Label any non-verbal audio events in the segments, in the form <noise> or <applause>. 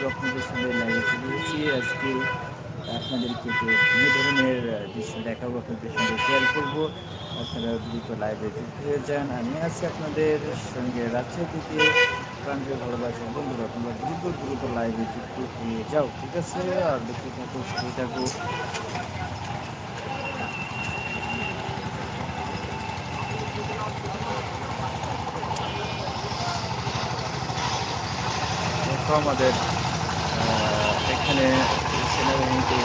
বন্ধু আপনাদের সঙ্গে লাইভে চলে এসেছি আজকে আপনাদেরকে বিভিন্ন ধরনের দৃশ্য দেখাবো আপনাদের সঙ্গে শেয়ার করব আপনারা দ্রুত লাইভে যুক্ত হয়ে যান আমি আছি আপনাদের সঙ্গে রাজ্য থেকে প্রান্তের ভালোবাসা বন্ধুরা আপনারা দ্রুত দ্রুত লাইভে যুক্ত হয়ে যাও ঠিক আছে আর দেখতে থাকো শুয়ে থাকো দেখো আমাদের এখানে সেনাবাহিনীতে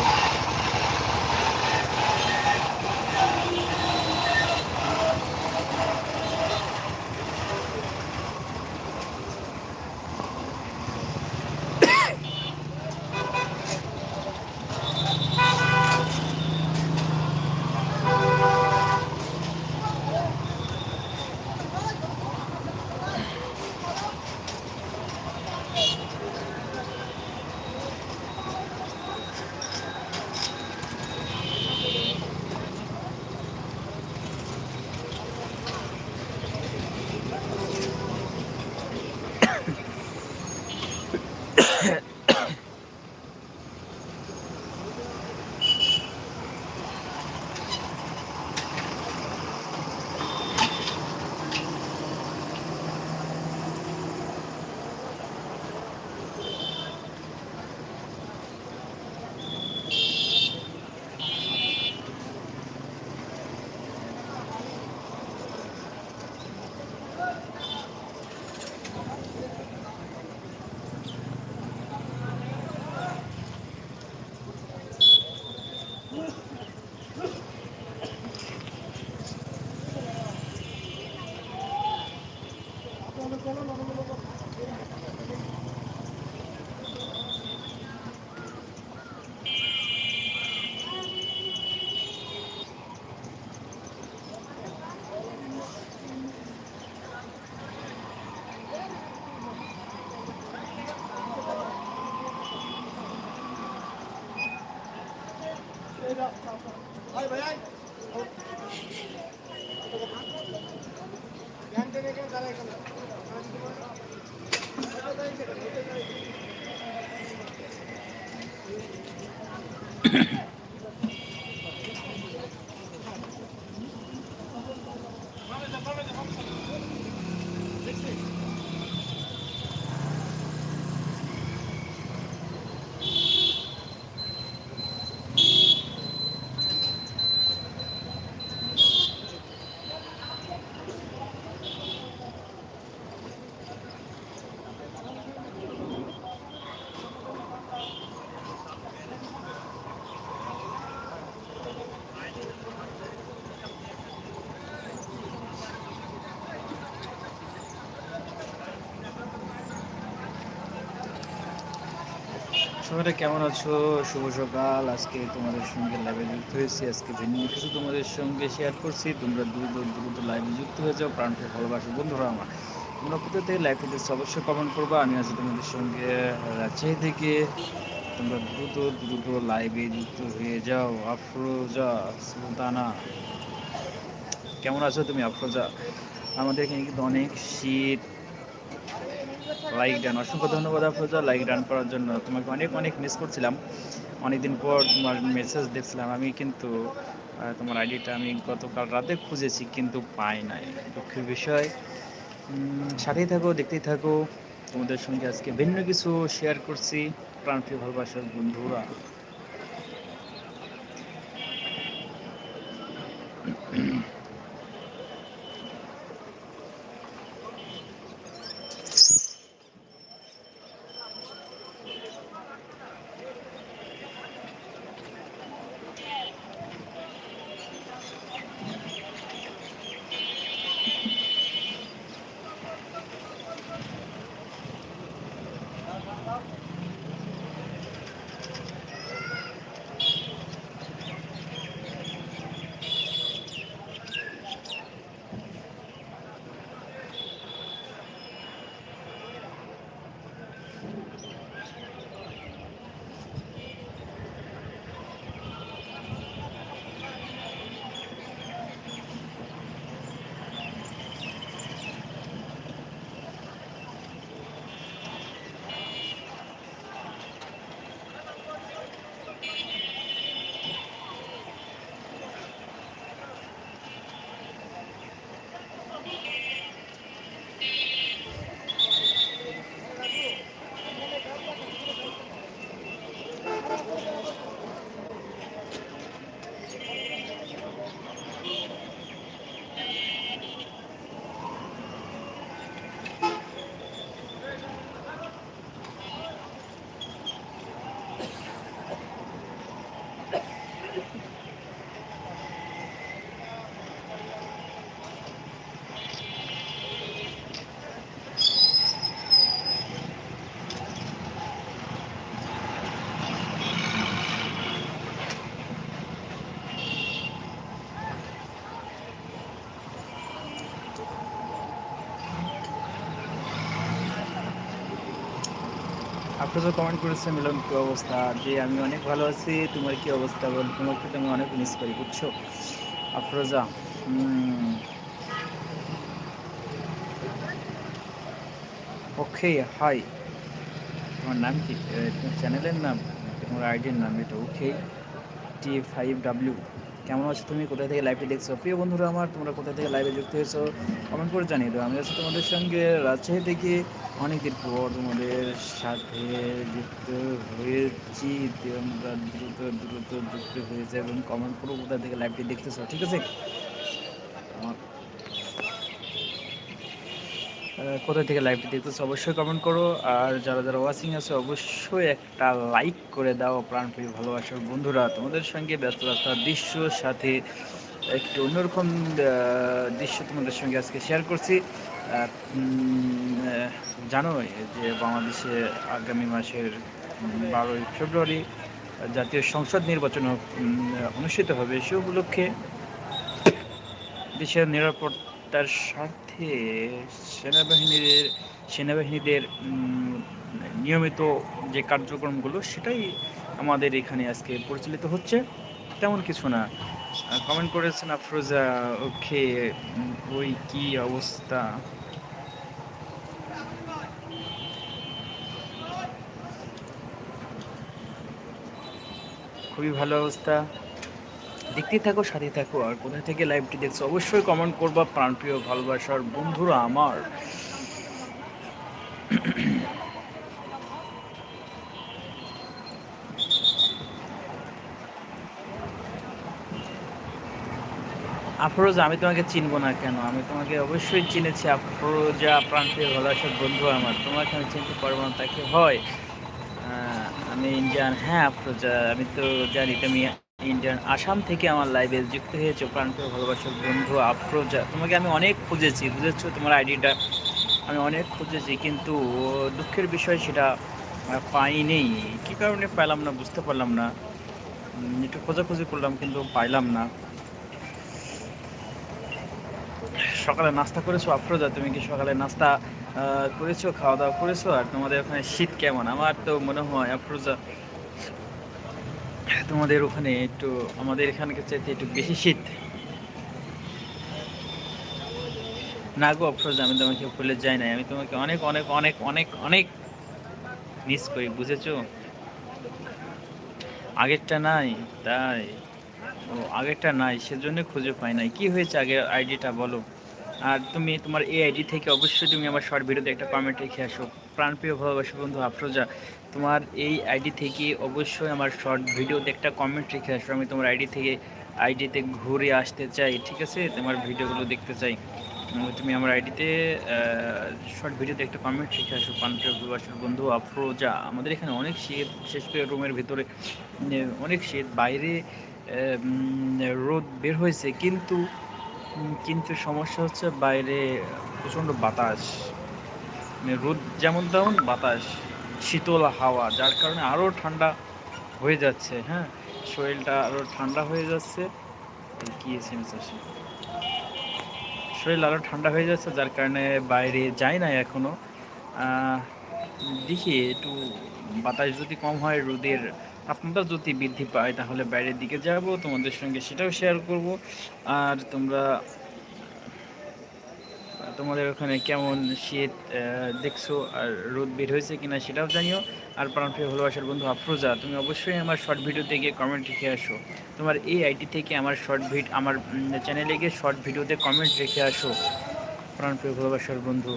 সবাই কেমন আছো? শুভ সকাল। আজকে তোমাদের সঙ্গে লাইভে যুক্ত হয়েছি। আজকে ভিন্ন কিছু তোমাদের সঙ্গে শেয়ার করছি, তোমরা দ্রুত দ্রুত লাইভে যুক্ত হয়ে যাও। প্রাণকে ভালোবাসো, বন্ধুরা আমার। তোমরা কোথা থেকে লাইভ পেতে অবশ্যই কমেন্ট করবা। আমি আছি তোমাদের সঙ্গে রাজশাহী থেকে। তোমরা দ্রুত দ্রুত লাইভে যুক্ত হয়ে যাও। আফরোজা, সুলতানা, কেমন আছো তুমি আফরোজা? আমাদের এখানে কিন্তু অনেক শীত লাইক ডান অসংখ্য ধন্যবাদ আফরোজা। লাইক ডান করার জন্য তোমাকে অনেক অনেক মিস করছিলাম। অনেকদিন পর তোমার মেসেজ দেখছিলাম। আমি কিন্তু তোমার আইডিটা আমি গতকাল রাতে খুঁজেছি, কিন্তু পাই নাই। দুঃখের বিষয়। সাথেই থাকো, দেখতেই থাকো। তোমাদের সঙ্গে আজকে ভিন্ন কিছু শেয়ার করছি। প্রাণপ্রিয় ভালোবাসার বন্ধুরা। আফরোজা কমেন্ট করেছে মিলন কি অবস্থা? যে আমি অনেক ভালো আছি, তোমার কি অবস্থা বল? তোমাকে তো আমি অনেক মিস করি, বুঝছ? আফরোজা ওকে হাই তোমার নাম কি? তোমার চ্যানেলের নাম? তোমার আইডির নাম? এটা ওকে টি ফাইভ ডাব্লিউ কেমন আছো তুমি? কোথায় থেকে লাইভটি দেখছ? প্রিয় বন্ধুরা আমার, তোমরা কোথায় থেকে লাইভে যুক্ত হয়েছো? কমেন্ট করে জানিয়ে দাও। আমি আছি তোমাদের সঙ্গে রাজশাহী থেকে। অনেকদিন পর তোমাদের সাথে যুক্ত হয়েছি। তোমরা দ্রুত দ্রুত যুক্ত হয়েছে এবং কমেন্ট করো কোথা থেকে লাইভটি দেখতেছো, ঠিক আছে? আমার কোথা থেকে লাইভটি দেখতেছো অবশ্যই কমেন্ট করো। আর যারা যারা ওয়াচিং আছে, অবশ্যই একটা লাইক করে দাও প্রাণপ্রিয় ভালোবাসার বন্ধুরা। তোমাদের সঙ্গে ব্যস্ত রাস্তার দৃশ্যর সাথে একটু অন্যরকম দৃশ্য তোমাদের সঙ্গে আজকে শেয়ার করছি। জানোই যে বাংলাদেশে আগামী মাসের বারোই ফেব্রুয়ারি জাতীয় সংসদ নির্বাচন অনুষ্ঠিত হবে সে উপলক্ষে দেশের নিরাপত্তার স্বার্থে সেনাবাহিনীর, সেনাবাহিনীদের নিয়মিত যে কার্যক্রমগুলো, সেটাই আমাদের এখানে আজকে পরিচালিত হচ্ছে। তেমন কিছু না। কমেন্ট করেছেন আফরোজা, ওকে, ওই কি অবস্থা? খুবই ভালো অবস্থা। দেখতেই থাকো সাথে থাকো। আর কোথা থেকে লাইভটি দেখছ, অবশ্যই কমেন্ট করবা, প্রাণপ্রিয়, ভালোবাসার বন্ধুরা আমার। আফরোজ, আমি তোমাকে চিনবো না কেন? আমি তোমাকে অবশ্যই চিনেছি। আফরোজা প্রান্তীয় ভালোবাসার বন্ধু আমার। তোমাকে আমি চিনতে পারব না, তাকে হয়। আমি ইন্ডিয়ান। হ্যাঁ আফরোজা, আমি তো জানি তুমি ইন্ডিয়ান আসাম থেকে আমার লাইভে যুক্ত হয়েছে প্রান্তীয় ভালোবাসার বন্ধু আফরোজা। তোমাকে আমি অনেক খুঁজেছি, বুঝেছ? তোমার আইডিটা আমি অনেক খুঁজেছি, কিন্তু দুঃখের বিষয় সেটা পাইনি। কী কারণে পাইলাম না বুঝতে পারলাম না। একটু খোঁজাখুঁজি করলাম, কিন্তু পাইলাম না। সকালে নাস্তা করেছ আফরোজা? তুমি কি সকালে নাস্তা করেছ খাওয়া দাওয়া করেছ? আর তোমাদের ওখানে শীত কেমন? আমার তো মনে হয় আফরোজা তোমাদের ওখানে একটু, আমাদের এখানকার চাইতে একটু বেশি শীত। না গো, আফরোজা, আমি তোমাকে ভুলে যাই নাই। আমি তোমাকে অনেক অনেক অনেক অনেক অনেক মিস করি, বুঝেছ? আগেরটা নাই, তাই। ও, আগেরটা নাই, সেজন্য খুঁজে পাই নাই। কি হয়েছে আগের আইডিটা বলো? আর তুমি তোমার এই আইডি থেকে অবশ্যই তুমি আমার শর্ট ভিডিওতে একটা কমেন্ট রেখে আসো। প্রাণপ্রিয় ভালোবাসা বন্ধু আফরোজা তোমার এই আইডি থেকে অবশ্যই আমার শর্ট ভিডিওতে একটা কমেন্ট রেখে আসো। আমি তোমার আইডি থেকে আইডিতে ঘুরে আসতে চাই, ঠিক আছে? তোমার ভিডিওগুলো দেখতে চাই। তুমি আমার আইডিতে শর্ট ভিডিওতে একটা কমেন্ট রেখে আসো। ভালোবাসার বন্ধু, আফরোজা, আমাদের এখানে অনেক শীত বিশেষ করে রুমের ভিতরে অনেক শীত বাইরে রোদ বের হয়েছে, কিন্তু কিন্তু সমস্যা হচ্ছে বাইরে প্রচণ্ড বাতাস। মানে রোদ যেমন তেমন বাতাস। শীতল হাওয়া, যার কারণে আরও ঠান্ডা হয়ে যাচ্ছে হ্যাঁ? শরীরটা আরও ঠান্ডা হয়ে যাচ্ছে। কি আসে শরীর আরও ঠান্ডা হয়ে যাচ্ছে, যার কারণে বাইরে যাই না এখনও দেখি, একটু বাতাস যদি কম হয়, রোদের তাপমাত্রা যদি বৃদ্ধি পায়, তাহলে বাইরের দিকে যাব, তোমাদের সঙ্গে সেটাও শেয়ার করব। আর তোমরা তোমাদের ওখানে কেমন শীত দেখছ আর রোদ বের হয়েছে কিনা সেটাও জানিও। আর প্রাণপ্রিয় ভালোবাসার বন্ধু আফরোজা, তুমি অবশ্যই আমার শর্ট ভিডিওতে গিয়ে কমেন্ট রেখে আসো। তোমার এই আইডি থেকে আমার শর্ট ভিড আমার চ্যানেলে গিয়ে শর্ট ভিডিওতে কমেন্ট রেখে আসো প্রাণপ্রিয় ভালোবাসার বন্ধু।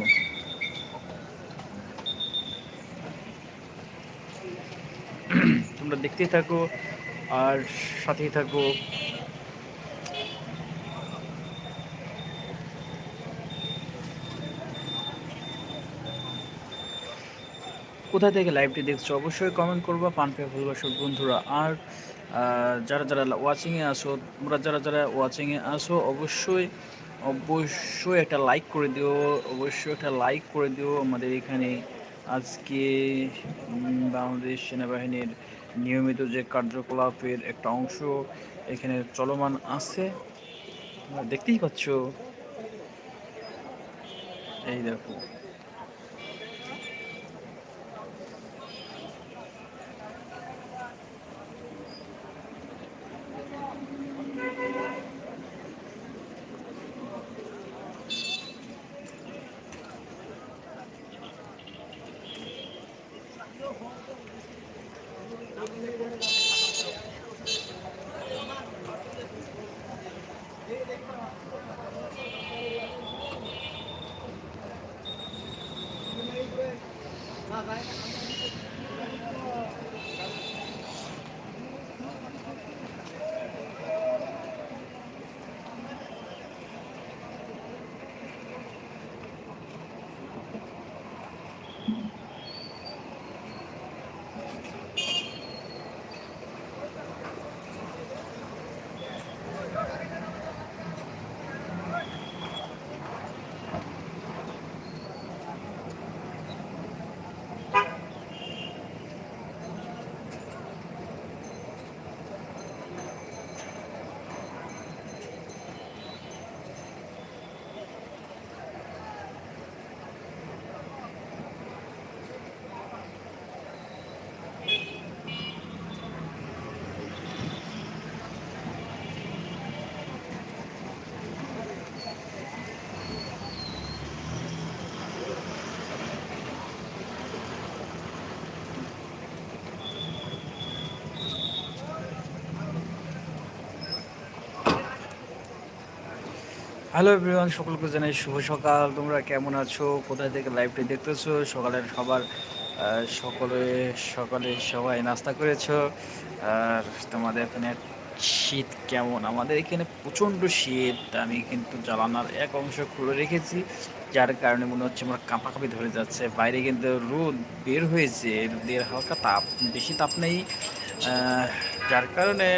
<clears throat> তোমরা দেখতেই থাকো, আর সাথেই থাকো। কোথা থেকে লাইভটি দেখছ? অবশ্যই কমেন্ট করবা পান পেয়ে ভালোবাসার বন্ধুরা। আর যারা যারা ওয়াচিংয়ে আসো তোমরা যারা যারা ওয়াচিংয়ে আসো অবশ্যই অবশ্যই একটা লাইক করে দিও, অবশ্যই একটা লাইক করে দিও আমাদের এখানে। আজকে বাংলাদেশ সেনাবাহিনীর নিয়মিত যে কার্যকলাপের একটা অংশ এখানে চলমান আছে দেখতেই পাচ্ছ। এই দেখো। বাবা হ্যালো এভরিওয়ান সকলকে জানাই শুভ সকাল। তোমরা কেমন আছো? কোথায় থেকে লাইভটি দেখতেছো? সকালের সবার সকলে, সকালে সবাই নাস্তা করেছ। আর তোমাদের এখানে শীত কেমন? আমাদের এখানে প্রচণ্ড শীত। আমি কিন্তু জ্বালানার এক অংশ খুলে রেখেছি, যার কারণে মনে হচ্ছে আমার কাঁপাকাঁপি ধরে যাচ্ছে। বাইরে কিন্তু রোদ বের হয়েছে, রোদের হালকা তাপ, বেশি তাপ নেই। যার কারণে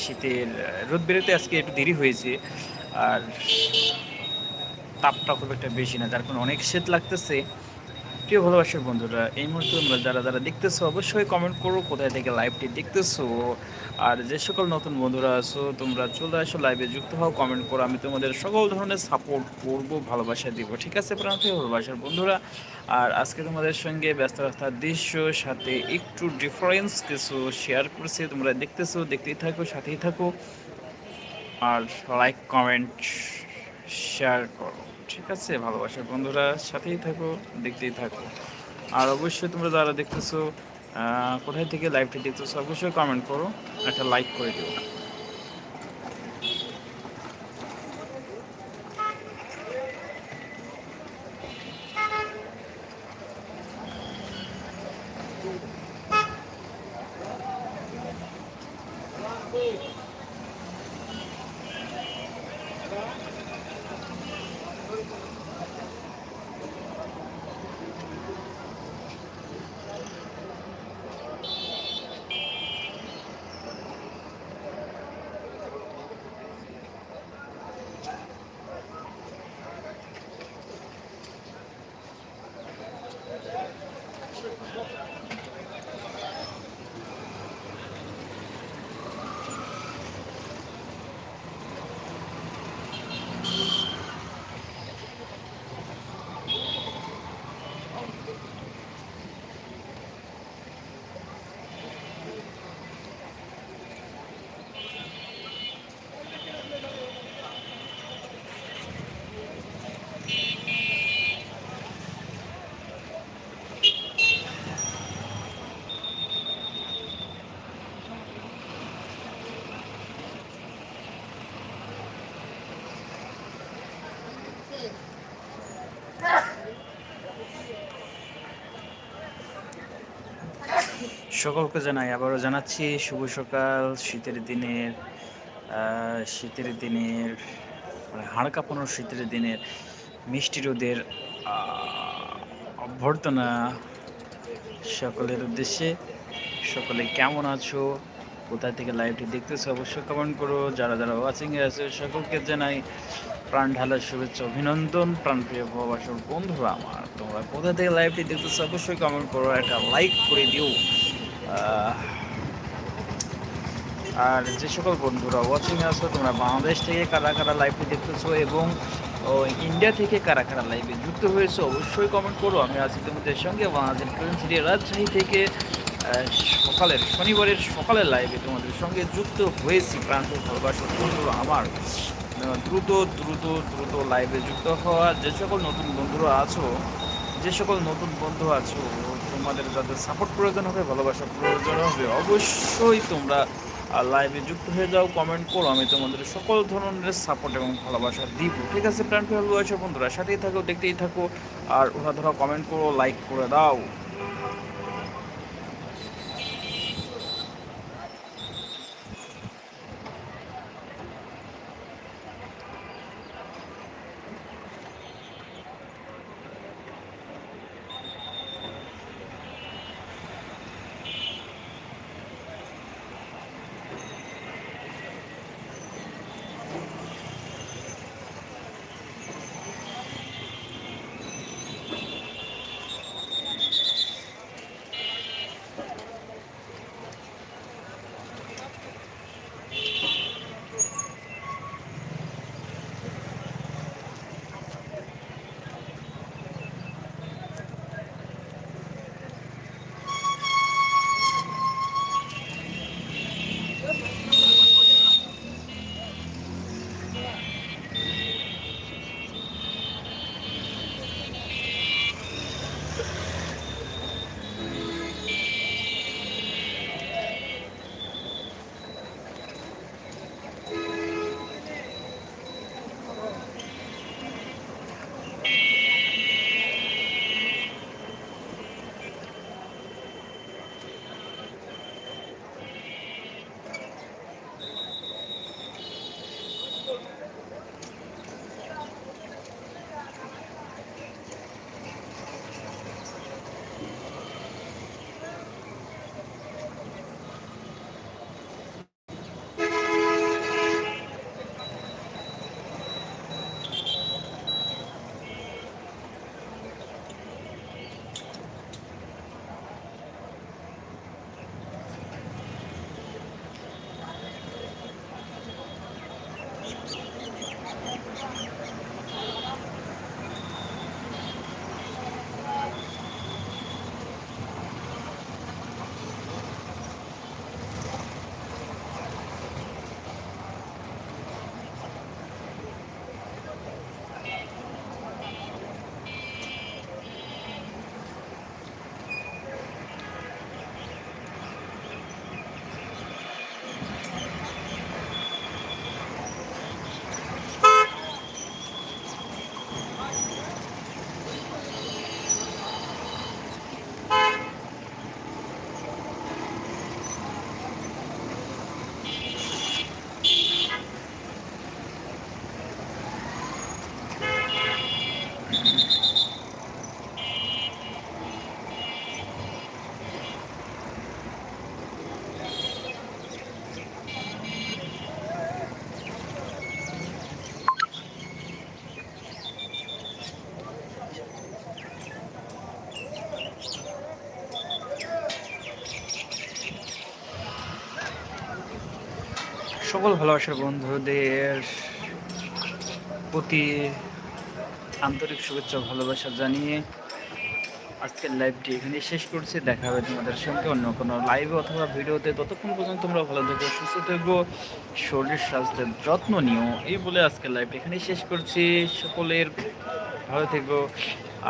শীতের, রোদ বেরোতে আজকে একটু দেরি হয়েছে। আর তাপটা খুব একটা বেশি না, যার কারণে অনেক শীত লাগতেছে। প্রিয় ভালোবাসার বন্ধুরা, এই মুহূর্তে তোমরা যারা যারা দেখতেছো, অবশ্যই কমেন্ট করো, কোথায় থেকে লাইভটি দেখতেছো। আর যে সকল নতুন বন্ধুরা আছো, তোমরা চলে আসো লাইভে যুক্ত হও কমেন্ট করো, আমি তোমাদের সকল ধরনের সাপোর্ট করব, ভালোবাসা দিব। ঠিক আছে প্রান্তীয় ভালোবাসার বন্ধুরা? আর আজকে তোমাদের সঙ্গে ব্যস্ত রাস্তার দৃশ্য, সাথে একটু ডিফারেন্স কিছু শেয়ার করছি। তোমরা দেখতেছো, দেখতেই থাকো, সাথেই থাকো। আর লাইক কমেন্ট শেয়ার করো। ঠিক আছে? ভালোবাসার বন্ধুরা সাথেই থাকো, দেখতেই থাকো। আর অবশ্যই তোমরা যারা দেখতেছো কোথায় থেকে লাইভটি দেখতেছো, অবশ্যই কমেন্ট করো, একটা লাইক করে দিও। সকলকে জানাই, আবারও জানাচ্ছি শুভ সকাল, শীতের দিনের শীতের দিনের মানে হাড় কাঁপানো শীতের দিনের মিষ্টি রোদের অভ্যর্থনা সকলের উদ্দেশ্যে। সকলে কেমন আছো? কোথা থেকে লাইভটি দেখতেছো অবশ্যই কমেন্ট করো। যারা যারা ওয়াচিংয়ে আছে, সকলকে জানাই প্রাণ ঢালার শুভেচ্ছা, অভিনন্দন। প্রাণপ্রিয় ভালোবাসার বন্ধুরা আমার, তোমরা কোথা থেকে লাইভটি দেখতেছো অবশ্যই কমেন্ট করো, একটা লাইক করে দিও। আর যে সকল বন্ধুরা ওয়াচিং আছো, তোমরা বাংলাদেশ থেকে কারা কারা লাইভটি দেখতেছো এবং ইন্ডিয়া থেকে কারা কারা লাইভে যুক্ত হয়েছে, অবশ্যই কমেন্ট করো। আমি আছি তোমাদের সঙ্গে বাংলাদেশ ক্রিকেট সিটি রাজশাহী থেকে সকালের, শনিবারের সকালের লাইভে তোমাদের সঙ্গে যুক্ত হয়েছি। প্রান্ত ভালোবাসার বন্ধুরা আমার। দ্রুত দ্রুত দ্রুত লাইভে যুক্ত হওয়া, যে সকল নতুন বন্ধুরা আছো, যে সকল নতুন বন্ধু আছো তোমাদের যাদের সাপোর্ট প্রয়োজন হবে, ভালোবাসা প্রয়োজন হবে, অবশ্যই তোমরা লাইভে যুক্ত হয়ে যাও কমেন্ট করো, আমি তোমাদের সকল ধরনের সাপোর্ট এবং ভালোবাসা দিব, ঠিক আছে, প্রাণ ভালোবাসা বন্ধুরা? সাথেই থাকো, দেখতেই থাকো, আর ওরা ধরো কমেন্ট করো লাইক করে দাও। সকল ভালোবাসার বন্ধুদের প্রতি আন্তরিক শুভেচ্ছা ভালোবাসা জানিয়ে আজকের লাইভটি এখানে শেষ করছি। দেখা হবে তোমাদের সঙ্গে অন্য কোনো লাইভে অথবা ভিডিওতে ততক্ষণ পর্যন্ত তোমরা ভালো থেকো, সুস্থ থেকো, শরীর স্বাস্থ্যের যত্ন নিও। এই বলে আজকের লাইভটি এখানেই শেষ করছি। সকলের ভালো থেকো।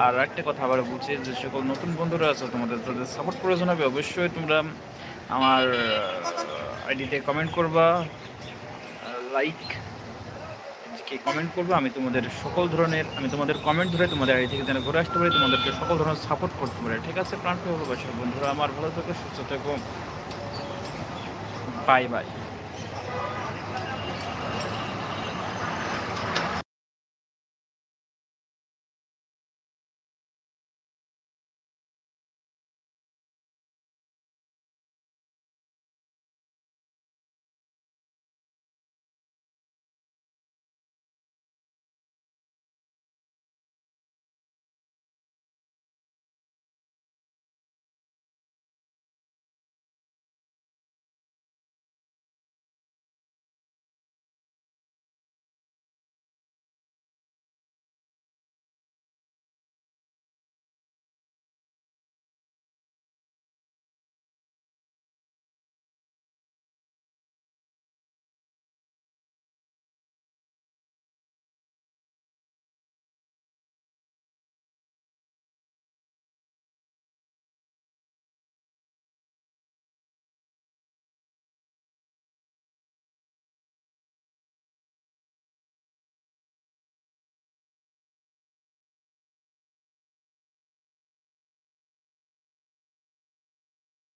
আর একটা কথা আবার বলছি যে, সকল নতুন বন্ধুরা আছো, তোমাদের তাদের সাপোর্ট প্রয়োজন হবে, অবশ্যই তোমরা আমার আইডিতে কমেন্ট করবা। লাইক কমেন্ট করব, আমি তোমাদের সকল ধরনের, আমি তোমাদের কমেন্ট ধরে তোমাদের আগে থেকে যেন ঘুরে আসতে পারি, তোমাদেরকে সকল ধরনের সাপোর্ট করতে পারি। ঠিক আছে, প্রাণ ভালোবাসার বন্ধুরা আমার ভালো থেকো, সুস্থ থাকো। Bye bye